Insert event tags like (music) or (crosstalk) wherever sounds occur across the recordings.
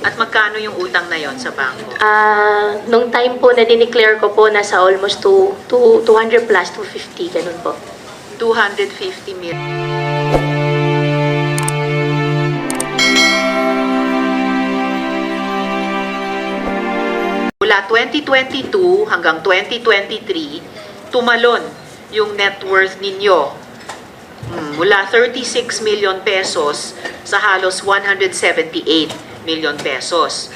At magkano yung utang na yon sa bangko? Ah, nung time po na dineclare ko po, nasa almost to, to 200 plus, 250, ganun po. 250 million. Mula 2022 hanggang 2023, tumalon yung net worth ninyo mm, mula 36 million pesos sa halos 178 million pesos.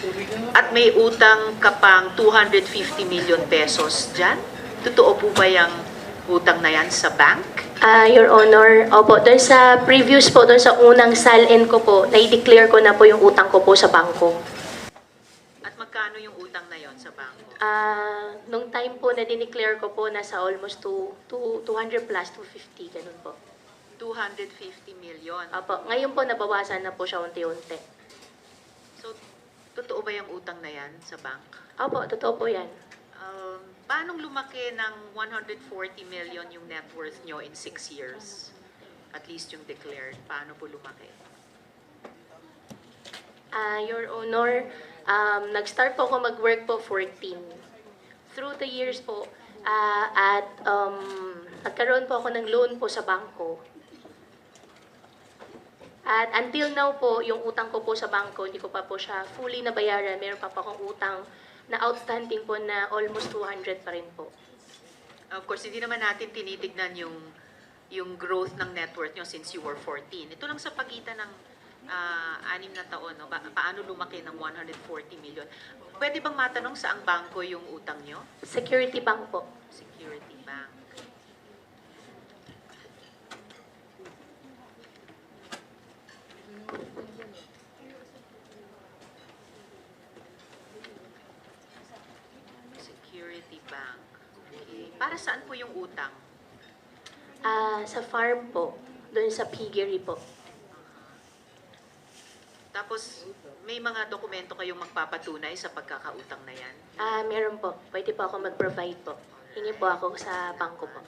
At may utang ka pang 250 million pesos dyan? Totoo po ba yung utang na yan sa bank? Ah, Your Honor, opo, doon sa previous po, doon sa unang SALN ko po, na-declare ko na po yung utang ko po sa bangko. At magkano yung utang na yon sa bangko? Ah, nung time po na dineclare ko po, nasa almost to, to 200 plus, 250, ganun po. 250 million. Opo, ngayon po nabawasan na po siya unti-unti. Totoo ba yung utang na yan sa bank? Opo, totoo po yan. Um, paanong lumaki ng 140 million yung net worth nyo in 6 years? At least yung declared. Paano po lumaki? Ah, Your Honor, um, nag-start po ako mag-work po 14. Through the years po, ah, at um, nagkaroon po ako ng loan po sa bangko. At until now po, yung utang ko po sa bangko, hindi ko pa po siya fully nabayaran. Meron pa po akong utang na outstanding po na almost 200 pa rin po. Of course, hindi naman natin tinitignan yung yung growth ng net worth nyo since you were 14. Ito lang sa pagitan ng ah, anim na taon, no? Ba- paano lumaki ng 140 million? Pwede bang matanong saang bangko yung utang nyo? Security bank po. Security Bank. Okay. Para saan po yung utang? Ah, sa farm po, doon sa piggery po. Tapos, may mga dokumento kayong magpapatunay sa pagkakautang na yan? Ah, meron po. Pwede po ako mag-provide po. Hingi po ako sa bangko po.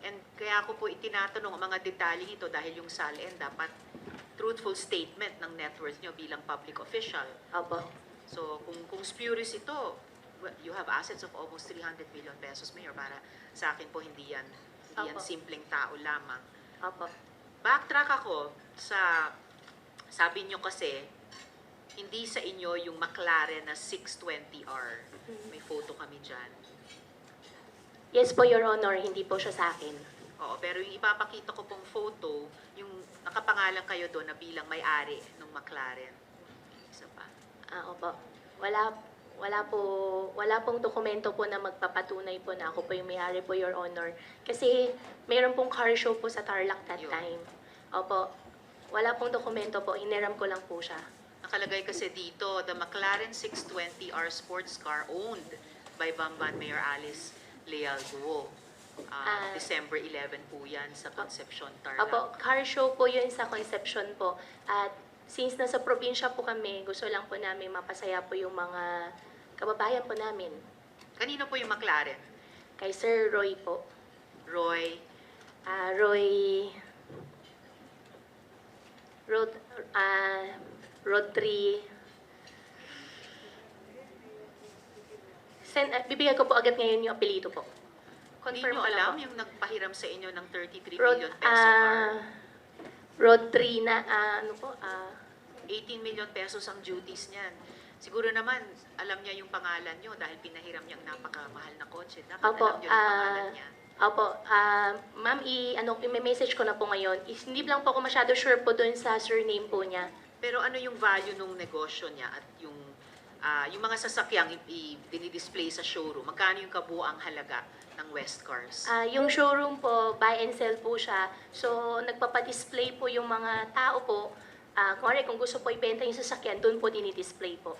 And kaya ako po itinatanong ang mga detalye ito dahil yung SALN dapat truthful statement ng net worth nyo bilang public official. Opo. So, kung, kung spurious ito, you have assets of almost 300 million pesos, Mayor. Para sa akin po, hindi yan, hindi yan simpleng tao lamang. Opo. Backtrack ako sa, sabi nyo kasi, hindi sa inyo yung McLaren na 620R. May photo kami dyan. Yes po, Your Honor. Hindi po siya sa akin. Oo, pero yung ipapakita ko pong photo, yung nakapangalan kayo doon na bilang may-ari ng McLaren. Isa pa. Ah, opo. Wala, wala po, wala pong dokumento po na magpapatunay po na ako po yung may-ari po, Your Honor. Kasi mayroon pong car show po sa Tarlac that Yun. time. Opo. Wala pong dokumento po. Iniram ko lang po siya. Nakalagay kasi dito, the McLaren 620R sports car owned by Bamban Mayor Alice Leal Guo. Ah, Ah. December 11 po yan sa Concepcion, Opo, Tarlac. car show po yun sa Concepcion po. At since nasa probinsya po kami, gusto lang po namin mapasaya po yung mga kababayan po namin. Kanino po yung McLaren? Kay Sir Roy po. Roy, Ah, Roy... Rod... Ah... Rodri... Send, ah, bibigyan ko po agad ngayon yung apelido po. hindi Confirm nyo ko lang alam po. yung nagpahiram sa inyo ng 33 Rod, million peso car? ah... Rodri na... ah, ano po? Ah... 18 million pesos ang duties niyan. Siguro naman, alam niya yung pangalan nyo dahil pinahiram niyang napakamahal na kotse. Dapat Opo, alam niyo yung pangalan ah, niya. Opo, ah, ma'am, i, ano, i-message ko na po ngayon. Is, hindi lang po ako masyado sure po doon sa surname po niya. Pero ano yung value ng negosyo niya at yung ah, yung mga sasakyang i- i- dinidisplay sa showroom? Magkano yung kabuang halaga ng West Cars? Ah, yung showroom po, buy and sell po siya. So, nagpapadisplay po yung mga tao po. Ah, kung kung gusto po ibenta yung sasakyan, doon po dinidisplay po.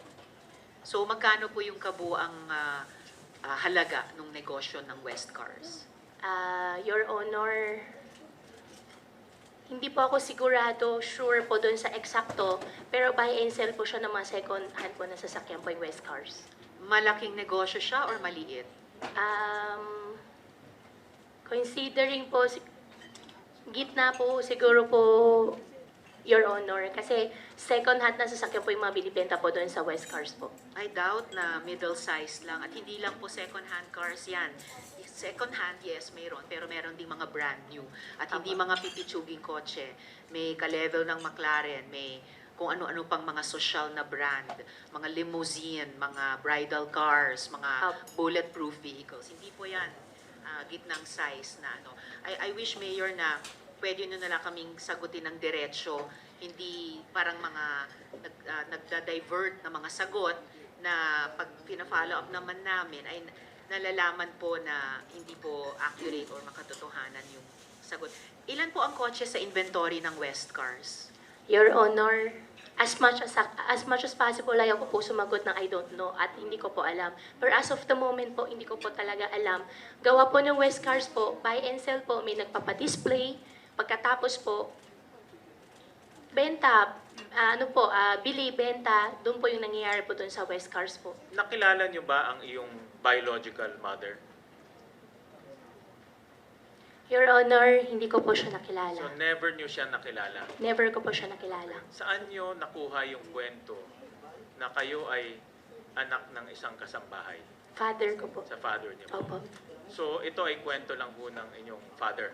So magkano po yung kabuang ah, ah, halaga ng negosyo ng West Cars? Ah, Your Honor, hindi po ako sigurado, sure po doon sa eksakto, pero buy and sell po siya ng mga second hand po na sasakyan po yung West Cars. Malaking negosyo siya or maliit? Um, considering po, gitna po siguro po Your Honor. Kasi second hand na sasakyan po yung mga binibenta po doon sa West Cars po. I doubt na middle size lang at hindi lang po second hand cars yan. Second hand, yes, mayroon. Pero meron ding mga brand new. At hindi Tama. mga pipitsuging kotse. May ka-level ng McLaren, may kung ano-ano pang mga social na brand, mga limousine, mga bridal cars, mga Apo. bulletproof vehicles. Hindi po yan ah, gitnang size na ano. I, I wish, Mayor, na pwede nyo na lang kaming sagutin ng diretsyo, hindi parang mga nag, ah, nagda-divert na mga sagot na pag pina-follow up naman namin ay nalalaman po na hindi po accurate or makatotohanan yung sagot. Ilan po ang kotse sa inventory ng West Cars? Your Honor, as much as as much as possible ayaw ko po sumagot ng I don't know at hindi ko po alam. Pero as of the moment po, hindi ko po talaga alam. Gawa po ng West Cars po, buy and sell po, may nagpapa-display. Pagkatapos po, benta, ah, ano po, ah, bili, benta, doon po yung nangyayari po doon sa West Cars po. Nakilala niyo ba ang iyong biological mother? Your Honor, hindi ko po siya So nakilala. never niyo siya nakilala. Never ko po siya nakilala. Saan niyo nakuha yung kwento na kayo ay anak ng isang kasambahay Father ko po. sa father niyo? Opo. So ito ay kwento lang po ng inyong father.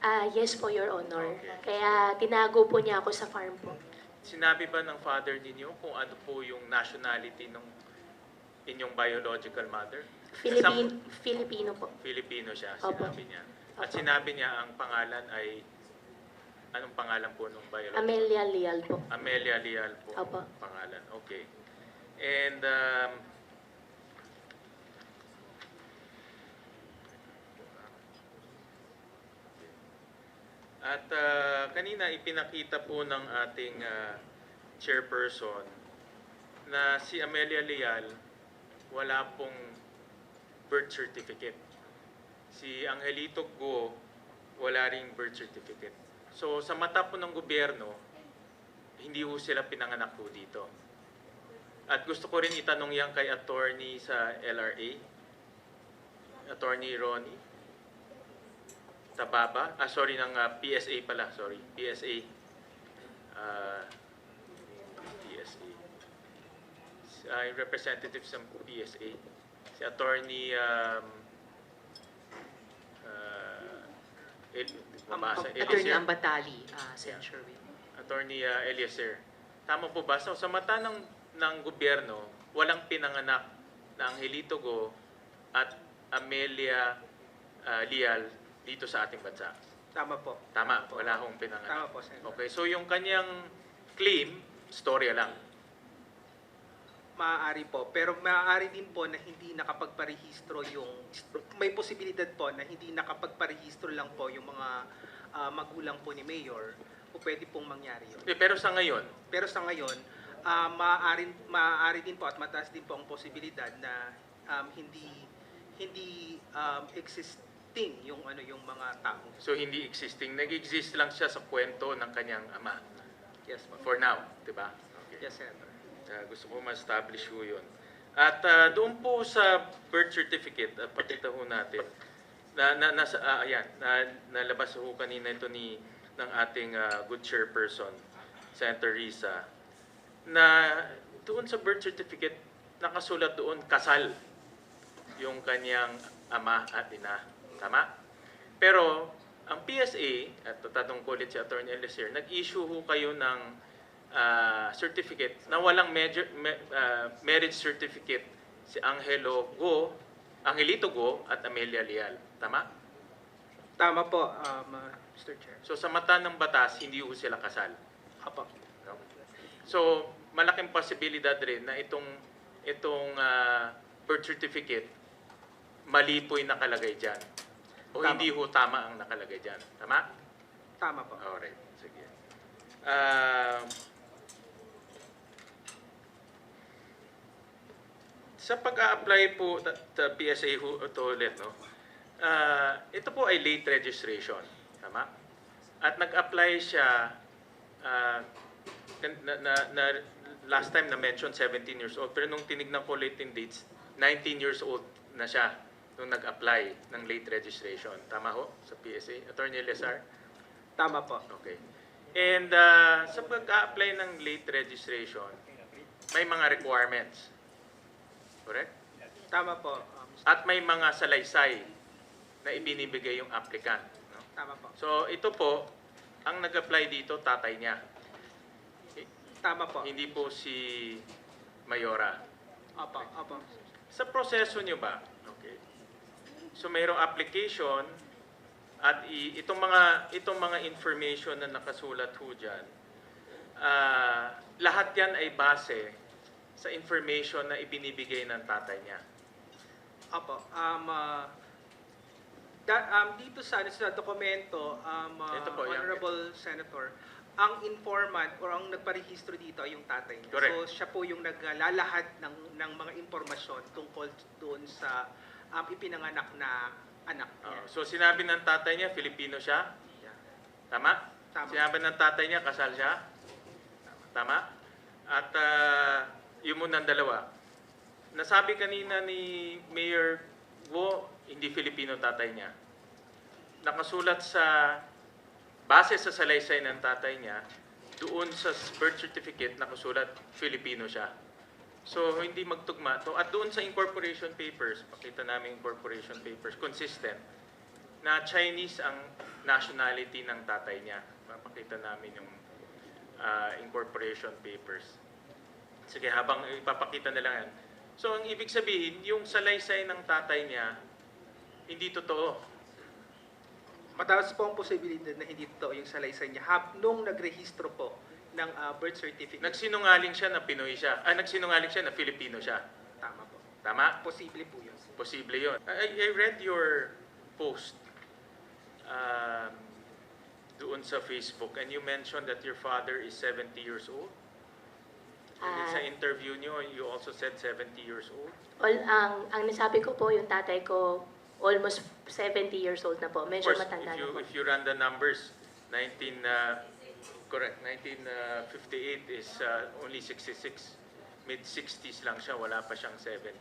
Ah, yes po, Your Honor. Okay. Kaya tinago po niya ako sa farm po. Sinabi ba ng father ninyo kung ano po yung nationality ng inyong biological mother? Filipino, Some- Filipino po. Filipino siya, Opo. sinabi niya. At Opo. sinabi niya ang pangalan ay, anong pangalan po nung biological? Amelia Leal po. Amelia Leal po Opo. ang pangalan. Okay. And um, at uh, kanina ipinakita po ng ating uh, chairperson na si Amelia Leal wala pong birth certificate. Si Angelito Go wala ring birth certificate. So sa mata po ng gobyerno, hindi ho sila pinanganak po dito. At gusto ko rin itanong yan kay attorney sa LRA, attorney Ronnie Tababa, ah sorry, ng ah, PSA pala, sorry, PSA. Ah, PSA. Yung representative sa PSA. Si attorney um, ah, El, mabasa, Attorney Eliezer. Ambatali, uh, Sen. Sherwin. Attorney uh, Eliezer. Tama po ba? So, sa mata ng, ng gobyerno, walang pinanganak na Angelito Go at Amelia uh, Lial dito sa ating bansa. Tama po. Tama, wala akong pinanganak. Tama po, Senator. Okay, so yung kanyang claim, storya lang. Maaari po. Pero maaari din po na hindi nakapagparehistro yung... May posibilidad po na hindi nakapagparehistro lang po yung mga ah, magulang po ni Mayor o pwede pong mangyari yun. Eh, pero sa ngayon, Pero sa ngayon, ah, maaari, maaari din po at mataas din po ang posibilidad na um, hindi hindi um, existing yung ano yung mga tao. so hindi existing. Nag-exist lang siya sa kwento ng kanyang ama. Yes po. For now, di ba? Okay. Yes, Senator. Uh, gusto ko ma-establish ho yun. At uh, doon po sa birth certificate, at pakita ho natin, na, na, nasa, ah, ayan, na, nalabas ho kanina ito ni, ng ating uh, good chairperson, Senator Risa, na doon sa birth certificate, nakasulat doon, kasal yung kanyang ama at ina. Tama? Pero, ang PSA, at tatanong ko ulit si Atty. Eliezer, nag-issue ho kayo ng ah, certificate na walang major, ma- ah, marriage certificate si Angelo Go, Angelito Go at Amelia Leal. Tama? Tama po, um, uh, Mr. Chair. So sa mata ng batas, hindi ho sila kasal. Apo. No? So, malaking posibilidad rin na itong itong ah, birth certificate mali po yung nakalagay diyan. O Tama. hindi ho tama ang nakalagay diyan. Tama? Tama po. Alright, sige. Ah, sa pag-a-apply po sa sa PSA ho, ito ulit, no? Ah, ito po ay late registration. Tama? At nag-apply siya ah, na, na, na, last time na mention 17 years old pero nung tinignan ko late in dates 19 years old na siya nung nag-apply ng late registration. Tama ho sa PSA? Attorney Lesar? Tama po. Okay. And uh, sa pag-apply ng late registration, may mga requirements. Correct? Tama po. At may mga salaysay na ibinibigay yung applicant. No? Tama po. So ito po, ang nag-apply dito, tatay niya. Tama po. Hindi po si Mayora. Opo, opo. Sa proseso nyo ba? Okay. So mayroong application at i- itong mga itong mga information na nakasulat ho diyan. ah, lahat 'yan ay base sa information na ibinibigay ng tatay niya. Opo. Um, ah, da- um, dito sa, sa dokumento, um, Ito po, yan. Honorable Senator, ang informant or ang nagparehistro dito ay yung tatay niya. Correct. So siya po yung naglalahat ng, ng mga impormasyon tungkol doon sa um, ipinanganak na anak niya. Oh, so sinabi ng tatay niya Filipino siya? Yeah. Tama? Tama. Sinabi ng tatay niya kasal siya? Tama? At ah, yun muna ang dalawa. Nasabi kanina ni Mayor Wo, hindi Filipino tatay niya. Nakasulat sa, base sa salaysay ng tatay niya, doon sa birth certificate nakasulat Filipino siya. So, hindi magtugma to. At doon sa incorporation papers, pakita namin incorporation papers, consistent na Chinese ang nationality ng tatay niya. Papakita namin yung ah, incorporation papers. Sige, habang ipapakita na lang yan. So, ang ibig sabihin, yung salaysay ng tatay niya, hindi totoo. Mataas po ang posibilidad na hindi totoo yung salaysay niya hab, nung nagrehistro po ng ah, birth certificate. Nagsinungaling siya na Pinoy siya. Ah, nagsinungaling siya na Filipino siya. Tama po. Tama? Posible po yun. Posible yun. I, I read your post um, doon sa Facebook and you mentioned that your father is 70 years old. And sa Ah. interview niyo, you also said 70 years old. All, ang, ang nasabi ko po, yung tatay ko, almost 70 years old na po. Of Medyo course, matanda if you, na po. if you run the numbers, 19, uh, correct, 1958 is uh, only 66. Mid-60s lang siya, wala pa siyang 70.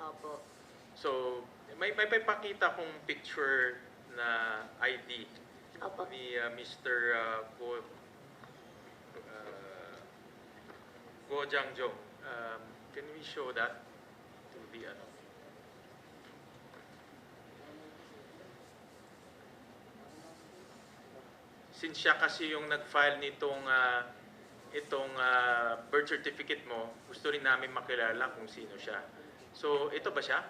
Opo. So, may, may pakita kong picture na ID Opo. ni uh, Mr. Uh, Go, uh, Go Jiangjong. Um, can we show that to the ano? Since siya kasi yung nag-file nitong uh, itong uh, birth certificate mo, gusto rin namin makilala kung sino siya. So, ito ba siya?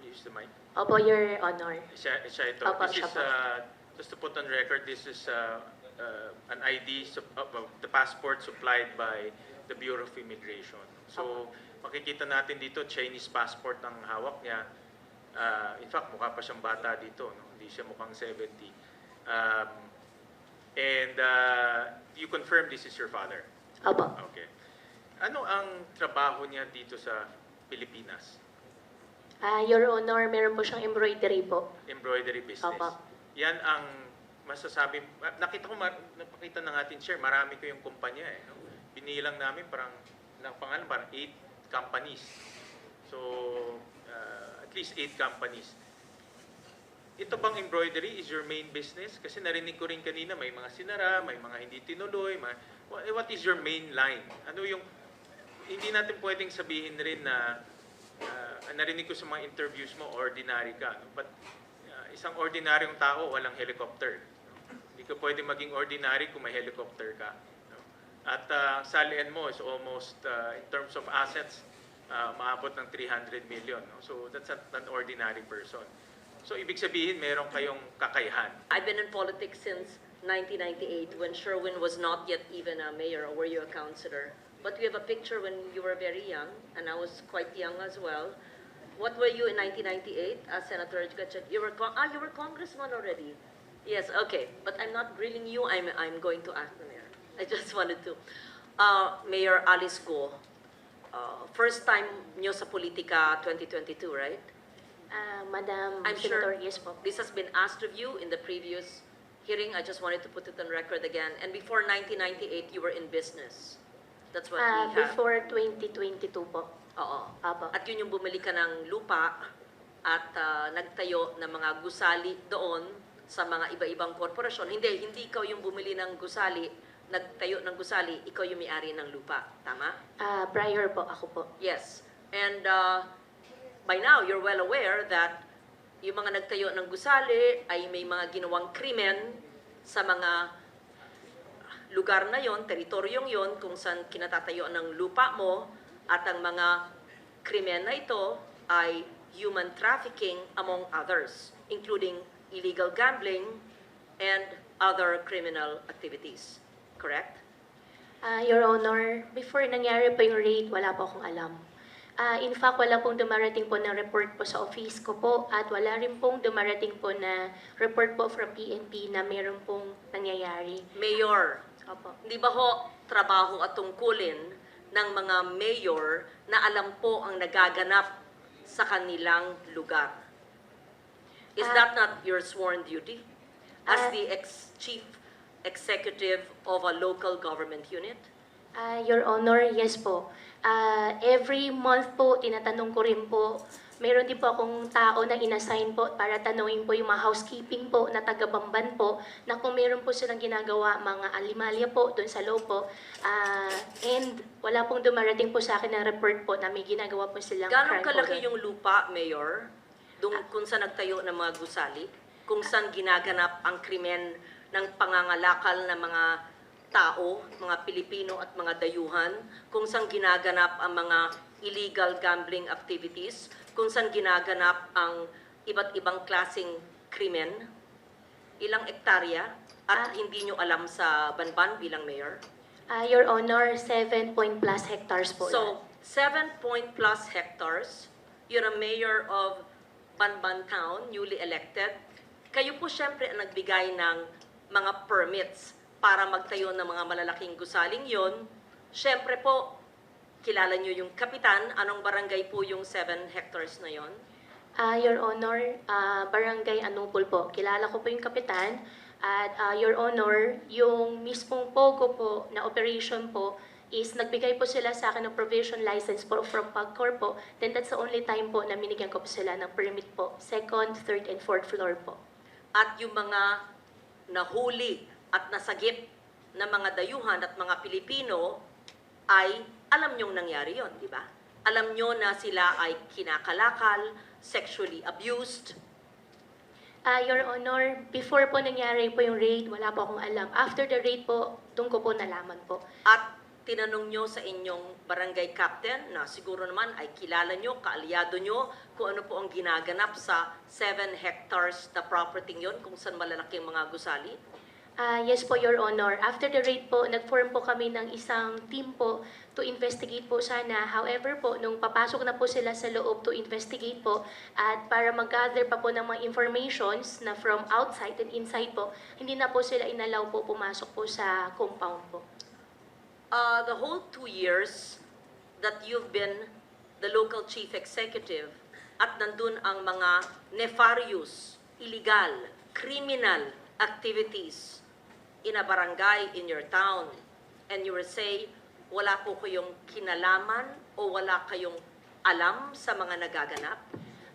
Use the mic. Opo, Your Honor. Siya, siya ito. Opo, this siya is, po. uh, just to put on record, this is uh, uh, an ID, uh, uh, the passport supplied by the Bureau of Immigration. So, makikita natin dito, Chinese passport ang hawak niya. Uh, in fact, mukha pa siyang bata dito. No? Hindi siya mukhang 70. Um, and uh, you confirm this is your father? Opo. Okay. Ano ang trabaho niya dito sa Pilipinas? Ah, Your Honor, meron po siyang embroidery po. embroidery business. Opo. Yan ang masasabi, nakita ko, napakita ng ating share, marami ko yung kumpanya eh. No? Binilang namin parang, ng pangalan, parang eight companies. So, at least eight companies. Ito bang embroidery is your main business? Kasi narinig ko rin kanina, may mga sinara, may mga hindi tinuloy. May, what, what is your main line? Ano yung, hindi natin pwedeng sabihin rin na, ah, narinig ko sa mga interviews mo, ordinary ka. No? But uh, isang ordinaryong tao, walang helicopter. No? Hindi ka pwede maging ordinary kung may helicopter ka. No? At uh, salian mo is almost, uh, in terms of assets, uh, maabot ng 300 million. No? So that's an ordinary person. So ibig sabihin, meron kayong kakayahan. I've been in politics since 1998 when Sherwin was not yet even a mayor or were you a councillor. But we have a picture when you were very young and I was quite young as well. What were you in 1998 as Senator Gatchet? You were ah, you were congressman already. Yes, okay. But I'm not grilling you. I'm I'm going to ask the mayor. I just (laughs) wanted to. Uh, Mayor Alice Go, uh, first time nyo sa politika 2022, right? Ah, Madam I'm Senator, sure yes po. this has been asked of you in the previous hearing. I just wanted to put it on record again. And before 1998, you were in business. That's what Ah, we have. before 2022 po. Oo. Opo. At yun yung bumili ka ng lupa at ah, nagtayo ng mga gusali doon sa mga iba-ibang korporasyon. Hindi, hindi ikaw yung bumili ng gusali, nagtayo ng gusali, ikaw yung may-ari ng lupa. Tama? Ah, prior po, ako po. Yes. And uh, by now, you're well aware that yung mga nagtayo ng gusali ay may mga ginawang krimen sa mga lugar na yon, teritoryong yon, kung saan kinatatayuan ng lupa mo at ang mga krimen na ito ay human trafficking among others, including illegal gambling and other criminal activities. Correct? Ah, Your Honor, before nangyari po yung raid, wala po akong alam. Ah, in fact, wala pong dumarating po na report po sa office ko po at wala rin pong dumarating po na report po from PNP na meron pong nangyayari. Mayor, Opo. Hindi ba ho trabaho at tungkulin ng mga mayor na alam po ang nagaganap sa kanilang lugar? Is Ah. that not your sworn duty as Ah. the ex-chief executive of a local government unit? Ah, Your Honor, yes po. Ah, every month po, tinatanong ko rin po, meron din po akong tao na inassign po para tanungin po yung mga housekeeping po na taga-Bamban po na kung meron po silang ginagawa mga alimalya po doon sa loob po. Ah, and wala pong dumarating po sa akin na report po na may ginagawa po silang Gano'ng kalaki doon. yung lupa, Mayor, dung, kung saan nagtayo ng mga gusali? Kung saan ginaganap ang krimen ng pangangalakal ng mga tao, mga Pilipino at mga dayuhan, kung saan ginaganap ang mga illegal gambling activities, kung saan ginaganap ang iba't ibang klasing krimen, ilang ektarya, at Ah. hindi nyo alam sa Banban bilang mayor? Ah, Your Honor, 7 point plus hectares po. So, seven point plus hectares, you're a mayor of Banban Town, newly elected. Kayo po syempre ang nagbigay ng mga permits para magtayo ng mga malalaking gusaling yon. Syempre po, kilala nyo yung kapitan. Anong barangay po yung 7 hectares na yon? Ah, Your Honor, ah, Barangay Anupol po. Kilala ko po yung kapitan. At ah, Your Honor, yung mismong POGO po na operation po is nagbigay po sila sa akin ng provision license po from PAGCOR po. Then that's the only time po na binigyan ko po sila ng permit po. Second, third, and fourth floor po. At yung mga nahuli at nasagip na mga dayuhan at mga Pilipino ay alam nyong nangyari yon, di ba? Alam nyo na sila ay kinakalakal, sexually abused, Ah, Your Honor, before po nangyari po yung raid, wala po akong alam. After the raid po, doon ko po nalaman po. at tinanong nyo sa inyong barangay captain na siguro naman ay kilala nyo, kaalyado nyo kung ano po ang ginaganap sa 7 hectares na property yon kung saan malalaking mga gusali. Ah, yes po, Your Honor. After the raid po, nag-form po kami ng isang team po to investigate po sana. However po, nung papasok na po sila sa loob to investigate po, at para mag-gather pa po ng mga informations na from outside and inside po, hindi na po sila inalaw po pumasok po sa compound po. Uh, the whole two years that you've been the local chief executive at nandun ang mga nefarious, illegal, criminal activities in a barangay in your town and you will say wala po kayong kinalaman o wala kayong alam sa mga nagaganap?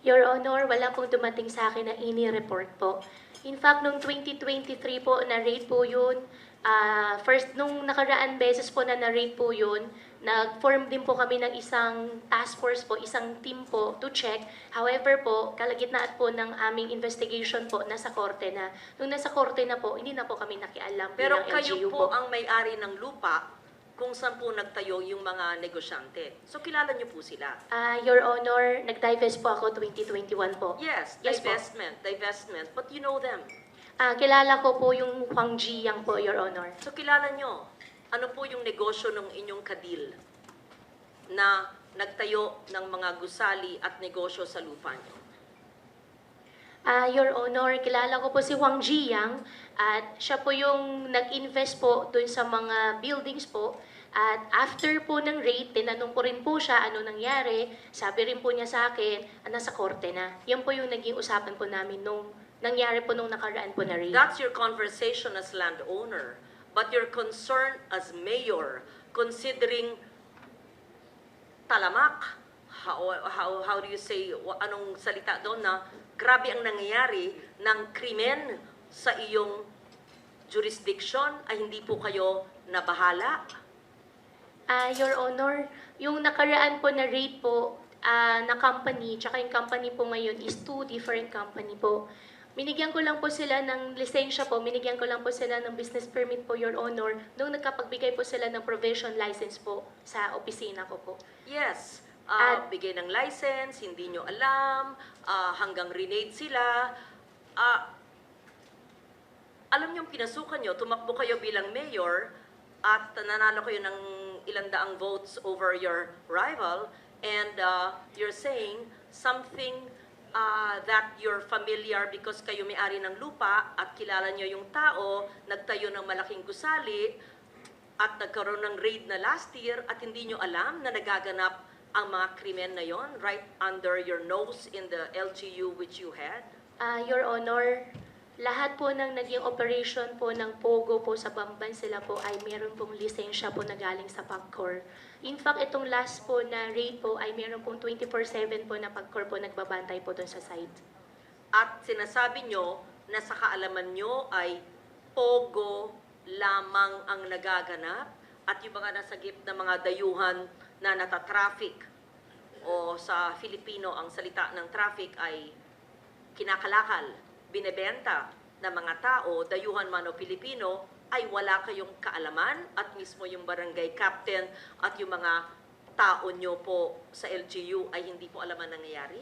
Your Honor, wala pong dumating sa akin na ini-report po. In fact, nung 2023 po, na-rate po yun. Ah, first, nung nakaraan beses po na na-rate po yun, nag-form din po kami ng isang task force po, isang team po to check. However po, kalagitnaan po ng aming investigation po, nasa korte na. Nung nasa korte na po, hindi na po kami nakialam Pero kayo LGU po ang may-ari ng lupa kung saan po nagtayo yung mga negosyante. So kilala niyo po sila. Ah, Your Honor, nag-divest po ako 2021 po. Yes, Yes po. divestment, divestment, but you know them. Ah, kilala ko po yung Huang Ji Yang po, Your Honor. So kilala nyo, ano po yung negosyo ng inyong kadil na nagtayo ng mga gusali at negosyo sa lupa nyo? Ah, Your Honor, kilala ko po si Huang Jiyang at siya po yung nag-invest po dun sa mga buildings po. At after po ng raid, tinanong ko rin po siya ano nangyari. Sabi rin po niya sa akin, ah, nasa korte na. Yan po yung naging usapan po namin nung nangyari po nung nakaraan po na raid. That's your conversation as landowner. But your concern as mayor, considering talamak, how, how, how do you say, anong salita doon na grabe ang nangyayari ng krimen sa iyong jurisdiction ay hindi po kayo nabahala? Ah, Your Honor, yung nakaraan po na rate po ah, na company, tsaka yung company po ngayon is two different company po. Binigyan ko lang po sila ng lisensya po, binigyan ko lang po sila ng business permit po, Your Honor, nung nagkapagbigay po sila ng provision license po sa opisina ko po. Yes. ah, At- bigay ng license, hindi nyo alam, ah, hanggang renade sila. Ah, alam nyo, pinasukan nyo, tumakbo kayo bilang mayor at nanalo kayo ng ilang daang votes over your rival and uh, you're saying something uh, that you're familiar because kayo may-ari ng lupa at kilala nyo yung tao, nagtayo ng malaking gusali at nagkaroon ng raid na last year at hindi nyo alam na nagaganap ang mga krimen na yon right under your nose in the LGU which you had? Ah, Your Honor, lahat po ng naging operation po ng POGO po sa Bamban sila po ay meron pong lisensya po na galing sa PAGCOR. In fact, itong last po na raid po ay meron pong 24-7 po na PAGCOR po nagbabantay po doon sa site. At sinasabi nyo na sa kaalaman nyo ay pogo lamang ang nagaganap at yung mga nasagip na mga dayuhan na natatraffic o sa Filipino ang salita ng traffic ay kinakalakal, binebenta ng mga tao, dayuhan man o Pilipino, ay wala kayong kaalaman at mismo yung barangay captain at yung mga tao nyo po sa LGU ay hindi po alam ang nangyayari?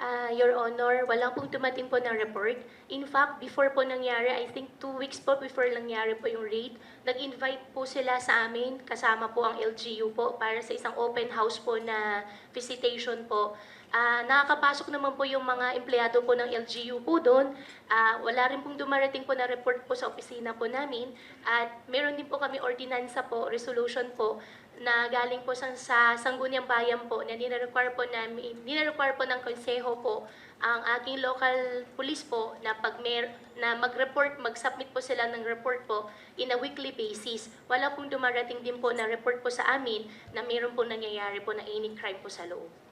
Ah, Your Honor, wala pong tumating po ng report. In fact, before po nangyari, I think two weeks po before nangyari po yung raid, nag-invite po sila sa amin, kasama po ang LGU po, para sa isang open house po na visitation po. Ah, nakakapasok naman po yung mga empleyado po ng LGU po doon. Ah, wala rin pong dumarating po na report po sa opisina po namin. At meron din po kami ordinansa po, resolution po, na galing po sa, sa Sangguniang Bayan po na nire-require po namin, nire-require po ng konseho po ang aking local police po na pag mer, na mag-report, mag-submit po sila ng report po in a weekly basis. Wala pong dumarating din po na report po sa amin na mayroon po nangyayari po na any crime po sa loob.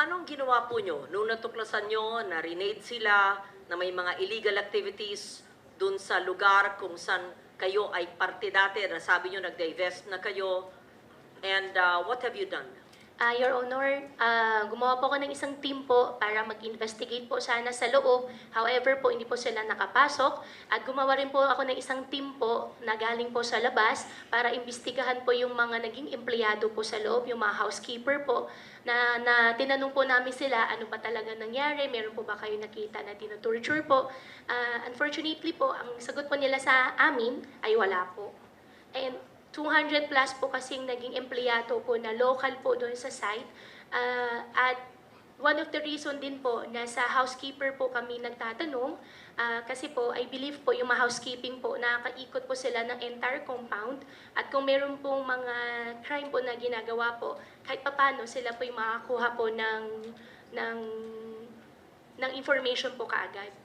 Anong ginawa po nyo nung natuklasan nyo na renade sila, na may mga illegal activities dun sa lugar kung saan kayo ay parte dati, na sabi nyo nag-divest na kayo, and uh, what have you done? Ah, Your Honor, ah, gumawa po ako ng isang team po para mag-investigate po sana sa loob. However po, hindi po sila nakapasok. At gumawa rin po ako ng isang team po na galing po sa labas para imbestigahan po yung mga naging empleyado po sa loob, yung mga housekeeper po, na, na tinanong po namin sila ano ba talaga nangyari, meron po ba kayo nakita na tinutorture po. Ah, unfortunately po, ang sagot po nila sa amin ay wala po. And 200 plus po kasing naging empleyado po na local po doon sa site. Ah, at one of the reason din po na sa housekeeper po kami nagtatanong ah, kasi po I believe po yung mga housekeeping po nakakaikot po sila ng entire compound at kung meron pong mga crime po na ginagawa po kahit papano sila po yung makakuha po ng ng ng information po kaagad.